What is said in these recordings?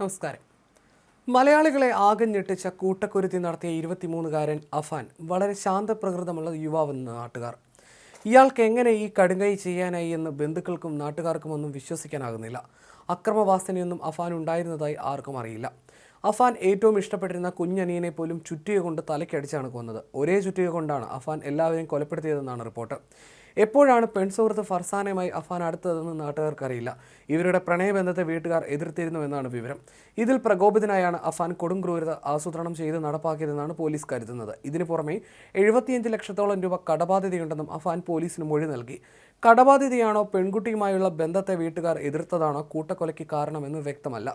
നമസ്കാരം. മലയാളികളെ ആകെ ഞെട്ടിച്ച കൂട്ടക്കുരുത്തി നടത്തിയ ഇരുപത്തിമൂന്നുകാരൻ അഫാൻ വളരെ ശാന്തപ്രകൃതമുള്ള യുവാവെന്ന് നാട്ടുകാർ. ഇയാൾക്ക് എങ്ങനെ ഈ കടുങ്കൈ ചെയ്യാനായി എന്ന് ബന്ധുക്കൾക്കും നാട്ടുകാർക്കും ഒന്നും വിശ്വസിക്കാനാകുന്നില്ല. അക്രമവാസനയൊന്നും അഫാൻ ഉണ്ടായിരുന്നതായി ആർക്കും അറിയില്ല. അഫാൻ ഏറ്റവും ഇഷ്ടപ്പെട്ടിരുന്ന കുഞ്ഞനിയനെ പോലും ചുറ്റിക കൊണ്ട് തലയ്ക്കടിച്ചാണ് കൊന്നത്. ഒരേ ചുറ്റിക കൊണ്ടാണ് അഫാൻ എല്ലാവരെയും കൊലപ്പെടുത്തിയതെന്നാണ് റിപ്പോർട്ട്. എപ്പോഴാണ് പെൺസുഹൃത്ത് ഫർസാനയുമായി അഫാൻ അടുത്തതെന്ന് നാട്ടുകാർക്കറിയില്ല. ഇവരുടെ പ്രണയബന്ധത്തെ വീട്ടുകാർ എതിർത്തിരുന്നു എന്നാണ് വിവരം. ഇതിൽ പ്രകോപിതനായാണ് അഫാൻ കൊടും ക്രൂരത ആസൂത്രണം ചെയ്ത് നടപ്പാക്കിയതെന്നാണ് പോലീസ് കരുതുന്നത്. ഇതിനു പുറമെ എഴുപത്തിയഞ്ച് ലക്ഷത്തോളം രൂപ കടബാധ്യതയുണ്ടെന്നും അഫാൻ പോലീസിന് മൊഴി നൽകി. കടബാധ്യതയാണോ പെൺകുട്ടിയുമായുള്ള ബന്ധത്തെ വീട്ടുകാർ എതിർത്തതാണോ കൂട്ടക്കൊലയ്ക്ക് കാരണമെന്ന് വ്യക്തമല്ല.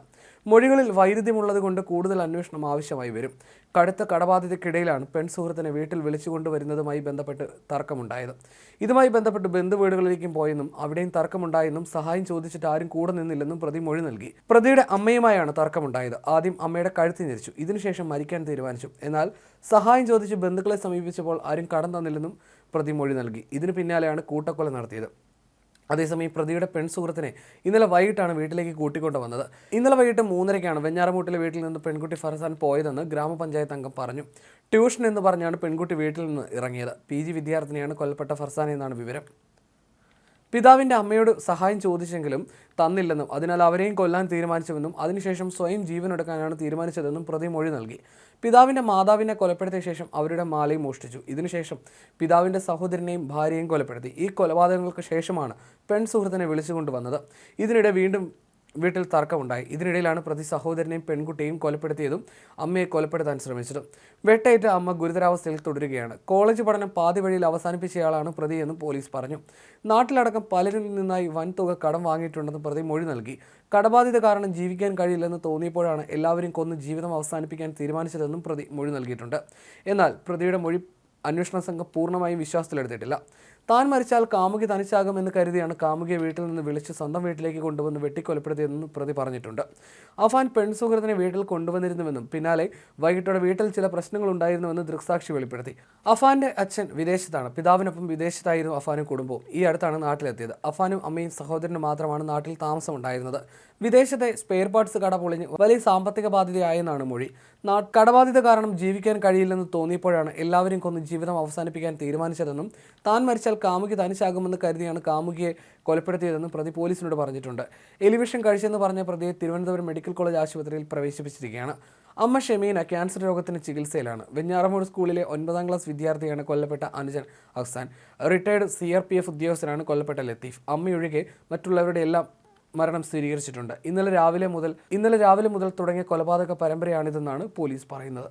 മൊഴികളിൽ വൈരുദ്ധ്യമുള്ളതുകൊണ്ട് കൂടുതൽ അന്വേഷണം ആവശ്യമായി വരും. കടുത്ത കടബാധിതയ്ക്കിടയിലാണ് പെൺ സുഹൃത്തിനെ വീട്ടിൽ വിളിച്ചുകൊണ്ടുവരുന്നതുമായി ബന്ധപ്പെട്ട് തർക്കമുണ്ടായത്. ഇതുമായി ബന്ധപ്പെട്ട് ബന്ധുവീടുകളിലേക്കും പോയെന്നും അവിടെയും തർക്കമുണ്ടായെന്നും സഹായം ചോദിച്ചിട്ട് ആരും കൂടെ നിന്നില്ലെന്നും പ്രതി മൊഴി നൽകി. പ്രതിയുടെ അമ്മയുമായാണ് തർക്കമുണ്ടായത്. ആദ്യം അമ്മയുടെ കഴുത്തി ഞെരിച്ചു. ഇതിനുശേഷം മരിക്കാൻ തീരുമാനിച്ചു. എന്നാൽ സഹായം ചോദിച്ച് ബന്ധുക്കളെ സമീപിച്ചപ്പോൾ ആരും കടം തന്നില്ലെന്നും പ്രതി മൊഴി നൽകി. ഇതിന് പിന്നാലെയാണ് കൂട്ടക്കൊല നടത്തിയത്. അതേസമയം പ്രതിയുടെ പെൺ സുഹൃത്തിനെ ഇന്നലെ വൈകിട്ടാണ് വീട്ടിലേക്ക് കൂട്ടിക്കൊണ്ടു വന്നത്. ഇന്നലെ വൈകിട്ട് മൂന്നരയ്ക്കാണ് വെഞ്ഞാറമൂട്ടിലെ വീട്ടിൽ നിന്ന് പെൺകുട്ടി ഫർസാൻ പോയതെന്ന് ഗ്രാമപഞ്ചായത്ത് അംഗം പറഞ്ഞു. ട്യൂഷൻ എന്ന് പറഞ്ഞാണ് പെൺകുട്ടി വീട്ടിൽ നിന്ന് ഇറങ്ങിയത്. പി വിദ്യാർത്ഥിനിയാണ് കൊല്ലപ്പെട്ട ഫർസാൻ എന്നാണ് വിവരം. പിതാവിന്റെ അമ്മയോട് സഹായം ചോദിച്ചെങ്കിലും തന്നില്ലെന്നും അതിനാൽ അവരെയും കൊല്ലാൻ തീരുമാനിച്ചുവെന്നും അതിനുശേഷം സ്വയം ജീവനെടുക്കാനാണ് തീരുമാനിച്ചതെന്നും പ്രതി മൊഴി നൽകി. പിതാവിന്റെ മാതാവിനെ കൊലപ്പെടുത്തിയ ശേഷം അവരുടെ മാലയും മോഷ്ടിച്ചു. ഇതിനുശേഷം പിതാവിന്റെ സഹോദരനെയും ഭാര്യയും കൊലപ്പെടുത്തി. ഈ കൊലപാതകങ്ങൾക്ക് ശേഷമാണ് പെൺ സുഹൃത്തിനെ വിളിച്ചുകൊണ്ടുവന്നത് ഇതിനിടെ വീണ്ടും വീട്ടിൽ തർക്കമുണ്ടായി. ഇതിനിടയിലാണ് പ്രതി സഹോദരനെയും പെൺകുട്ടിയെയും കൊലപ്പെടുത്തിയതും അമ്മയെ കൊലപ്പെടുത്താൻ ശ്രമിച്ചതും. വെട്ടേറ്റ അമ്മ ഗുരുതരാവസ്ഥയിൽ തുടരുകയാണ്. കോളേജ് പഠനം പാതി വഴിയിൽ അവസാനിപ്പിച്ചയാളാണ് പ്രതിയെന്നും പോലീസ് പറഞ്ഞു. നാട്ടിലടക്കം പലരിൽ നിന്നായി വൻതുക കടം വാങ്ങിയിട്ടുണ്ടെന്നും പ്രതി മൊഴി നൽകി. കടബാധിത കാരണം ജീവിക്കാൻ കഴിയില്ലെന്ന് തോന്നിയപ്പോഴാണ് എല്ലാവരും കൊന്ന് ജീവിതം അവസാനിപ്പിക്കാൻ തീരുമാനിച്ചതെന്നും പ്രതി മൊഴി നൽകിയിട്ടുണ്ട്. എന്നാൽ പ്രതിയുടെ മൊഴി അന്വേഷണ സംഘം പൂർണമായും വിശ്വാസത്തിലെടുത്തിട്ടില്ല. താൻ മരിച്ചാൽ കാമുകി തനിച്ചാകുമെന്ന് കരുതിയാണ് കാമുകിയെ വീട്ടിൽ നിന്ന് വിളിച്ച് സ്വന്തം വീട്ടിലേക്ക് കൊണ്ടുവന്ന് വെട്ടിക്കൊലപ്പെടുത്തിയതെന്നും പ്രതി പറഞ്ഞിട്ടുണ്ട്. അഫാൻ പെൺസുഹൃത്തിനെ വീട്ടിൽ കൊണ്ടുവന്നിരുന്നുവെന്നും പിന്നാലെ വൈകിട്ടോടെ വീട്ടിൽ ചില പ്രശ്നങ്ങൾ ഉണ്ടായിരുന്നുവെന്ന് ദൃക്സാക്ഷി വെളിപ്പെടുത്തി. അഫാന്റെ അച്ഛൻ വിദേശത്താണ്. പിതാവിനൊപ്പം വിദേശത്തായിരുന്നു അഫാനും കുടുംബവും. ഈ അടുത്താണ് നാട്ടിലെത്തിയത്. അഫാനും അമ്മയും സഹോദരനും മാത്രമാണ് നാട്ടിൽ താമസമുണ്ടായിരുന്നത്. വിദേശത്തെ സ്പെയർ പാർട്സ് കട പൊളിഞ്ഞ് വലിയ സാമ്പത്തിക ബാധ്യതയായെന്നാണ് മൊഴി. കടബാധ്യത കാരണം ജീവിക്കാൻ കഴിയില്ലെന്ന് തോന്നിയപ്പോഴാണ് എല്ലാവരും കൊന്ന് ജീവിതം അവസാനിപ്പിക്കാൻ തീരുമാനിച്ചതെന്നും താൻ മരിച്ചാൽ കാമുകി തനിച്ചാകുമെന്ന് കരുതിയാണ് കാമുകിയെ കൊലപ്പെടുത്തിയതെന്ന് പ്രതി പോലീസിനോട് പറഞ്ഞിട്ടുണ്ട്. എലിവിഷൻ കഴിച്ചെന്ന് പറഞ്ഞ പ്രതിയെ തിരുവനന്തപുരം മെഡിക്കൽ കോളേജ് ആശുപത്രിയിൽ പ്രവേശിപ്പിച്ചിരിക്കുകയാണ്. അമ്മ ഷെമീന ക്യാൻസർ രോഗത്തിന് ചികിത്സയിലാണ്. വെഞ്ഞാറമൂട് സ്കൂളിലെ ഒൻപതാം ക്ലാസ് വിദ്യാർത്ഥിയാണ് കൊല്ലപ്പെട്ട അനുജൻ Ahsan. Retired C R P F ഉദ്യോഗസ്ഥനാണ് കൊല്ലപ്പെട്ട ലത്തീഫ്. അമ്മയൊഴികെ മറ്റുള്ളവരുടെ എല്ലാം മരണം സ്ഥിരീകരിച്ചിട്ടുണ്ട്. ഇന്നലെ രാവിലെ മുതൽ ഇന്നലെ രാവിലെ മുതൽ തുടങ്ങിയ കൊലപാതക പരമ്പരയാണിതെന്നാണ് പോലീസ് പറയുന്നത്.